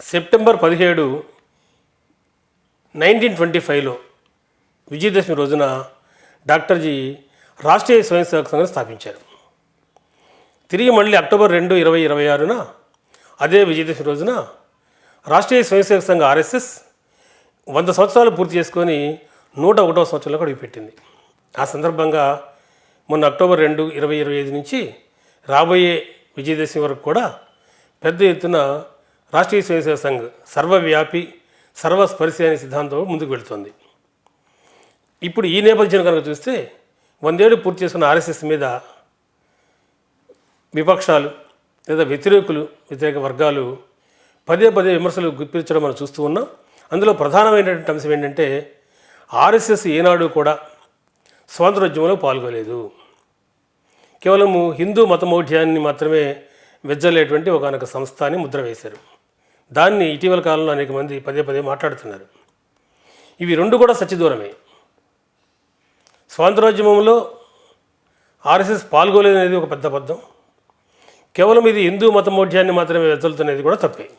September పదిహేడు nineteen twenty ఫైవ్లో విజయదశమి రోజున డాక్టర్జీ రాష్ట్రీయ స్వయం సేవక సంఘం స్థాపించారు. తిరిగి మళ్ళీ అక్టోబర్ రెండు ఇరవై ఇరవై ఆరున అదే విజయదశమి రోజున రాష్ట్రీయ స్వయం సేవక సంఘం ఆర్ఎస్ఎస్ వంద సంవత్సరాలు పూర్తి చేసుకొని నూట ఒకటవ సంవత్సరంలో అడుగుపెట్టింది. ఆ సందర్భంగా మొన్న అక్టోబర్ రెండు ఇరవై ఇరవై ఐదు నుంచి రాబోయే విజయదశమి వరకు కూడా పెద్ద ఎత్తున రాష్ట్రీయ స్వయంసేవ సంఘ్ సర్వవ్యాపి సర్వస్పర్శి అనే సిద్ధాంతం ముందుకు వెళుతుంది. ఇప్పుడు ఈ నేపథ్యం కనుక చూస్తే వందేళ్ళు పూర్తి చేసుకున్న ఆర్ఎస్ఎస్ మీద విపక్షాలు లేదా వ్యతిరేకులు వ్యతిరేక వర్గాలు పదే పదే విమర్శలు గుప్పించడం మనం చూస్తూ ఉన్నాం. అందులో ప్రధానమైనటువంటి అంశం ఏంటంటే ఆర్ఎస్ఎస్ ఏనాడు కూడా స్వాతంత్రోద్యమంలో పాల్గొలేదు. కేవలము హిందూ మతమౌఢ్యాన్ని మాత్రమే వెజ్జలేటువంటి ఒకనొక సంస్థ అని ముద్ర వేశారు. దాన్ని ఇటీవల కాలంలో అనేక మంది పదే పదే మాట్లాడుతున్నారు. ఇవి రెండు కూడా సత్యదూరమే. స్వాతంత్రోద్యమంలో ఆర్ఎస్ఎస్ పాల్గొలేదనేది ఒక పెద్ద అబద్ధం. కేవలం ఇది హిందూ మతమోఢ్యాన్ని మాత్రమే వెదలుతున్నది కూడా తప్పే.